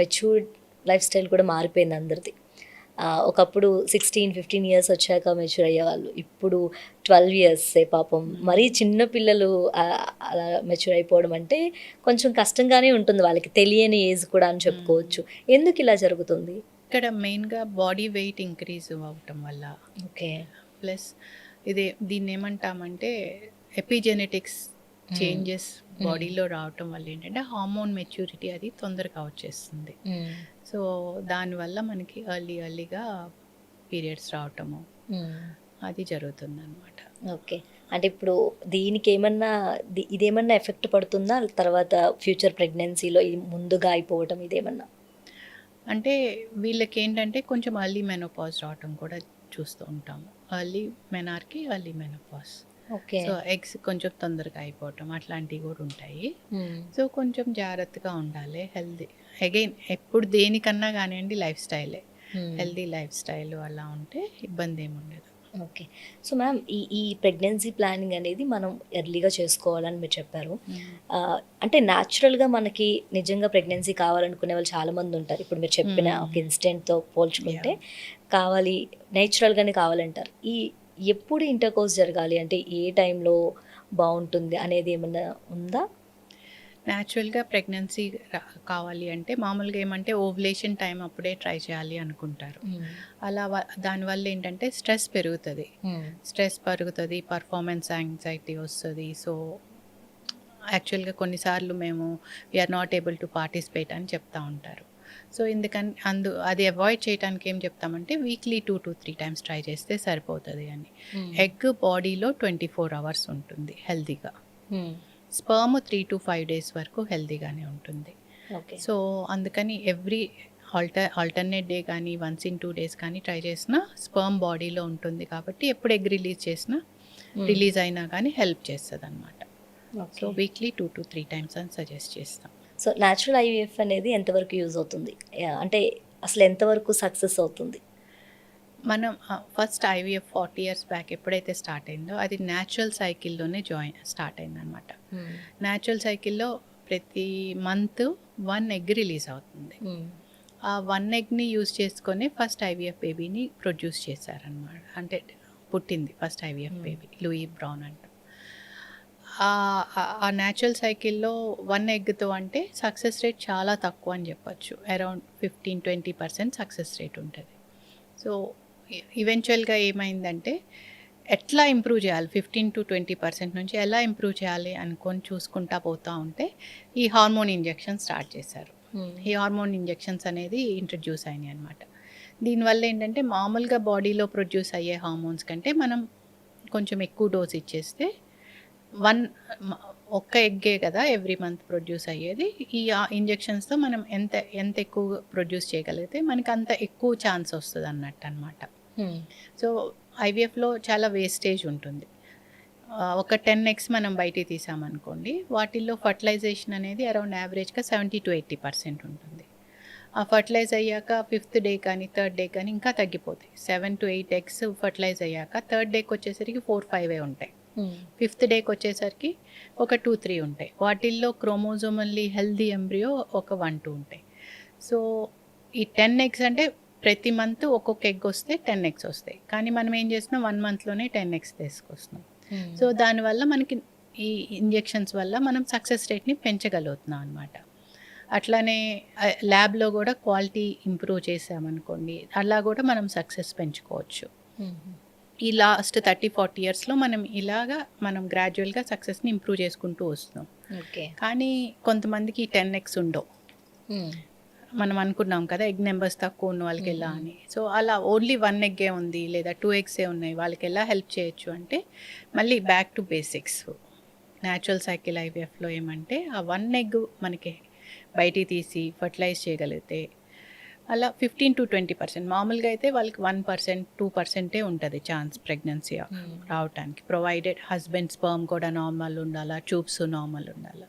Matured life style కూడా మారిపోయింది అందరిది. ఒకప్పుడు సిక్స్టీన్ ఫిఫ్టీన్ ఇయర్స్ వచ్చాక మెచ్యూర్ అయ్యేవాళ్ళు. ఇప్పుడు ట్వెల్వ్ ఇయర్స్ పాపం. మరీ చిన్న పిల్లలు అలా మెచ్యూర్ అయిపోవడం అంటే కొంచెం కష్టంగానే ఉంటుంది వాళ్ళకి. తెలియని ఏజ్ కూడా అని చెప్పుకోవచ్చు. ఎందుకు ఇలా జరుగుతుంది? ఇక్కడ మెయిన్గా బాడీ వెయిట్ ఇంక్రీజ్ అవ్వటం వల్ల. ఓకే. ప్లస్ ఇది దీన్ని ఏమంటామంటే ఎపిజెనెటిక్స్ చేంజెస్ బాడీలో రావటం వల్ల ఏంటంటే హార్మోన్ మెచ్యూరిటీ అది తొందరగా వచ్చేస్తుంది. సో దానివల్ల మనకి ఎర్లీ ఎర్లీగా పీరియడ్స్ రావటము అది జరుగుతుంది అనమాట ఓకే. అంటే ఇప్పుడు దీనికి ఏమన్నా ఇదేమన్నా ఎఫెక్ట్ పడుతుందా? తర్వాత ఫ్యూచర్ ప్రెగ్నెన్సీలో ముందుగా అయిపోవటం ఇదేమన్నా? అంటే వీళ్ళకి ఏంటంటే కొంచెం ఎర్లీ మెనోపాజ్ రావటం కూడా చూస్తూ ఉంటాము. Early menarche early menopause. So eggs కొంచెం తొందరగా అయిపోవటం అట్లాంటివి కూడా ఉంటాయి. సో కొంచెం జాగ్రత్తగా ఉండాలి. హెల్దీ అగైన్ ఎప్పుడు దేనికన్నా కానివ్వండి లైఫ్ స్టైలే. హెల్దీ లైఫ్ స్టైల్ అలా ఉంటే ఇబ్బంది ఏమి ఉండదు. ఓకే. సో మ్యామ్ ఈ ఈ ప్రెగ్నెన్సీ ప్లానింగ్ అనేది మనం ఎర్లీగా చేసుకోవాలని మీరు చెప్పారు. అంటే న్యాచురల్గా మనకి నిజంగా ప్రెగ్నెన్సీ కావాలనుకునే వాళ్ళు చాలా మంది ఉంటారు. ఇప్పుడు మీరు చెప్పిన. ఒక ఇన్సిడెంట్తో పోల్చుకుంటే కావాలి నేచురల్గానే కావాలంటారు. ఈ ఎప్పుడు ఇంటర్ కోర్స్ జరగాలి? అంటే ఏ టైంలో బాగుంటుంది అనేది ఏమన్నా ఉందా? న్యాచురల్గా ప్రెగ్నెన్సీ కావాలి అంటే మామూలుగా ఏమంటే ఓవులేషన్ టైం అప్పుడే ట్రై చేయాలి అనుకుంటారు. అలా వ- దానివల్ల ఏంటంటే స్ట్రెస్ పెరుగుతుంది. స్ట్రెస్ పెరుగుతుంది పర్ఫార్మెన్స్ యాంగ్జైటీ వస్తుంది. సో యాక్చువల్గా కొన్నిసార్లు మేము we are not able to participate అని చెప్తా ఉంటారు. సో ఎందుకని అందు అది అవాయిడ్ చేయడానికి ఏం చెప్తామంటే weekly two to three times try చేస్తే సరిపోతుంది అని. ఎగ్ బాడీలో ట్వంటీ ఫోర్ అవర్స్ ఉంటుంది హెల్తీగా sperm three to five days వరకు హెల్తీగానే ఉంటుంది. ఓకే సో అందుకని ఎవ్రీ ఆల్టర్ ఆల్టర్నేట్ డే కానీ వన్స్ ఇన్ టూ డేస్ కానీ ట్రై చేసినా స్పర్మ్ బాడీలో ఉంటుంది కాబట్టి ఎప్పుడు ఎగ్ రిలీజ్ చేసినా రిలీజ్ అయినా కానీ హెల్ప్ చేస్తుంది అనమాట so weekly two to three times అని సజెస్ట్ చేస్తాం. సో న్యాచురల్ ఐవీఎఫ్ అనేది ఎంతవరకు యూజ్ అవుతుంది? అంటే అసలు ఎంతవరకు సక్సెస్ అవుతుంది? మనం first IVF forty years back ఎప్పుడైతే స్టార్ట్ అయిందో అది న్యాచురల్ సైకిల్లోనే జాయిన్ స్టార్ట్ అయిందనమాట న్యాచురల్ సైకిల్లో ప్రతి మంత్ వన్ ఎగ్ రిలీజ్ అవుతుంది. ఆ వన్ ఎగ్ని యూజ్ చేసుకొని ఫస్ట్ ఐవీఎఫ్ బేబీని ప్రొడ్యూస్ చేశారనమాట అంటే పుట్టింది first IVF Hmm. Baby Louise Brown అంట. ఆ- న్యాచురల్ సైకిల్లో వన్ ఎగ్తో అంటే సక్సెస్ రేట్ చాలా తక్కువ అని చెప్పొచ్చు. Around fifteen twenty percent success rate ఉంటుంది. సో ఈవెన్చువల్గా ఏమైందంటే ఎట్లా ఇంప్రూవ్ చేయాలి? ఫిఫ్టీన్ టు ట్వంటీ పర్సెంట్ నుంచి ఎలా ఇంప్రూవ్ చేయాలి అనుకొని చూసుకుంటా పోతూ ఉంటే ఈ హార్మోన్ ఇంజెక్షన్ స్టార్ట్ చేశారు. ఈ హార్మోన్ ఇంజెక్షన్స్ అనేది ఇంట్రడ్యూస్ అయినాయి అనమాట దీనివల్ల ఏంటంటే మామూలుగా బాడీలో ప్రొడ్యూస్ అయ్యే హార్మోన్స్ కంటే మనం కొంచెం ఎక్కువ డోస్ ఇచ్చేస్తే వన్ ఒక్క ఎగ్గే కదా ఎవ్రీ మంత్ ప్రొడ్యూస్ అయ్యేది. ఈ ఇంజెక్షన్స్తో మనం ఎంత ఎంత ఎక్కువ ప్రొడ్యూస్ చేయగలిగితే మనకి అంత ఎక్కువ ఛాన్స్ వస్తుంది అన్నట్టు అనమాట సో ఐవీఎఫ్లో చాలా వేస్టేజ్ ఉంటుంది. ఒక టెన్ ఎక్స్ మనం బయటికి తీసామనుకోండి వాటిల్లో ఫర్టిలైజేషన్ అనేది అరౌండ్ యావరేజ్గా సెవెంటీ టు ఎయిటీ పర్సెంట్ ఉంటుంది. ఆ ఫర్టిలైజ్ అయ్యాక ఫిఫ్త్ డే కానీ థర్డ్ డే కానీ ఇంకా తగ్గిపోతాయి. Seven to eight eggs fertilize అయ్యాక థర్డ్ డేకి వచ్చేసరికి ఫోర్ ఫైవే ఉంటాయి. ఫిఫ్త్ డేకి వచ్చేసరికి ఒక టూ త్రీ ఉంటాయి. వాటిల్లో క్రోమోజోమల్లీ హెల్దీ ఎంబ్రియో ఒక వన్ టూ ఉంటాయి. సో ఈ టెన్ ఎగ్స్ అంటే ప్రతి మంత్ ఒక్కొక్క ఎగ్ వస్తే టెన్ ఎగ్స్ వస్తాయి. కానీ మనం ఏం చేస్తున్నాం? వన్ మంత్లోనే టెన్ ఎగ్స్ తీసుకొస్తున్నాం. సో దానివల్ల మనకి ఈ ఇంజెక్షన్స్ వల్ల మనం సక్సెస్ రేట్ని పెంచగలుగుతున్నాం అనమాట అట్లానే ల్యాబ్లో కూడా క్వాలిటీ ఇంప్రూవ్ చేసామనుకోండి అలా కూడా మనం సక్సెస్ పెంచుకోవచ్చు. ఈ లాస్ట్ థర్టీ ఫార్టీ ఇయర్స్లో మనం ఇలాగా మనం గ్రాడ్యువల్గా సక్సెస్ని ఇంప్రూవ్ చేసుకుంటూ వస్తున్నాం. ఓకే. కానీ కొంతమందికి టెన్ ఎక్స్ ఉండవు. మనం అనుకున్నాం కదా ఎగ్ నెంబర్స్ తక్కువ ఉన్న వాళ్ళకి ఎలా అని. సో అలా ఓన్లీ వన్ ఎగ్గే ఉంది లేదా టూ ఎగ్సే ఉన్నాయి వాళ్ళకి ఎలా హెల్ప్ చేయొచ్చు అంటే మళ్ళీ back to basics. Natural cycle ఐవీఎఫ్లో ఏమంటే ఆ వన్ ఎగ్ మనకి బయటికి తీసి ఫర్టిలైజ్ చేయగలిగితే అలా ఫిఫ్టీన్ టు ట్వంటీ పర్సెంట్ మామూలుగా అయితే వాళ్ళకి వన్ పర్సెంట్ టూ పర్సెంటే ఉంటుంది ఛాన్స్ ప్రెగ్నెన్సీ రావటానికి. ప్రొవైడెడ్ హస్బెండ్ స్పర్మ్ కూడా నార్మల్ ఉండాలా ట్యూబ్స్ నార్మల్ ఉండాలా.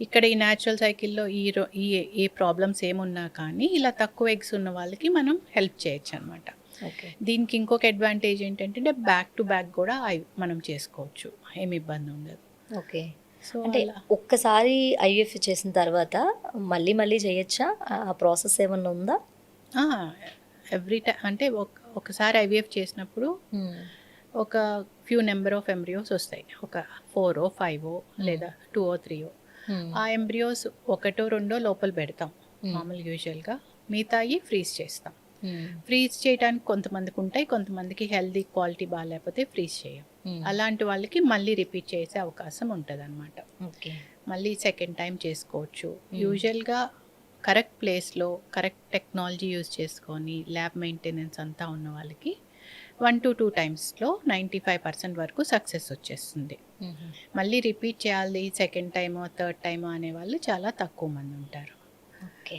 ఇక్కడ ఈ న్యాచురల్ సైకిల్లో ఈ రో- ఈ ఏ ప్రాబ్లమ్స్ ఏమున్నా కానీ ఇలా తక్కువ ఎగ్స్ ఉన్న వాళ్ళకి మనం హెల్ప్ చేయొచ్చు అనమాట దీనికి ఇంకొక అడ్వాంటేజ్ ఏంటంటే బ్యాక్ టు బ్యాక్ కూడా మనం చేసుకోవచ్చు. ఏమి ఇబ్బంది ఉండదు. ఓకే. సో అంటే ఒక్కసారి ఐవీఎఫ్ చేసిన తర్వాత మళ్ళీ మళ్ళీ చేయొచ్చా? ఆ ప్రాసెస్ ఏమన్నా ఉందా? ఎవ్రీ టైం అంటే ఒక ఒకసారి ఐవీఎఫ్ చేసినప్పుడు ఒక ఫ్యూ నెంబర్ ఆఫ్ ఎంబ్రియోస్ వస్తాయి. ఒక ఫోరో ఫైవో లేదా టూ ఓ త్రీయో ఆ ఎంబ్రియోస్ ఒకటో రెండో లోపల పెడతాం. మామూలు యూజువల్గా మిగతాయి ఫ్రీజ్ చేస్తాం. ఫ్రీజ్ చేయడానికి కొంతమందికి ఉంటాయి కొంతమందికి హెల్దీ క్వాలిటీ బాగాలేకపోతే ఫ్రీజ్ చేయం. అలాంటి వాళ్ళకి మళ్ళీ రిపీట్ చేసే అవకాశం ఉంటుంది అనమాట మళ్ళీ సెకండ్ టైం చేసుకోవచ్చు. యూజువల్గా కరెక్ట్ ప్లేస్లో కరెక్ట్ టెక్నాలజీ యూజ్ చేసుకొని ల్యాబ్ మెయింటెనెన్స్ అంతా ఉన్న వాళ్ళకి వన్ టు టూ టైమ్స్లో నైంటీ ఫైవ్ పర్సెంట్ వరకు సక్సెస్ వచ్చేస్తుంది. మళ్ళీ రిపీట్ చేయాలి సెకండ్ టైమో థర్డ్ టైమో అనే వాళ్ళు చాలా తక్కువ మంది ఉంటారు. ఓకే.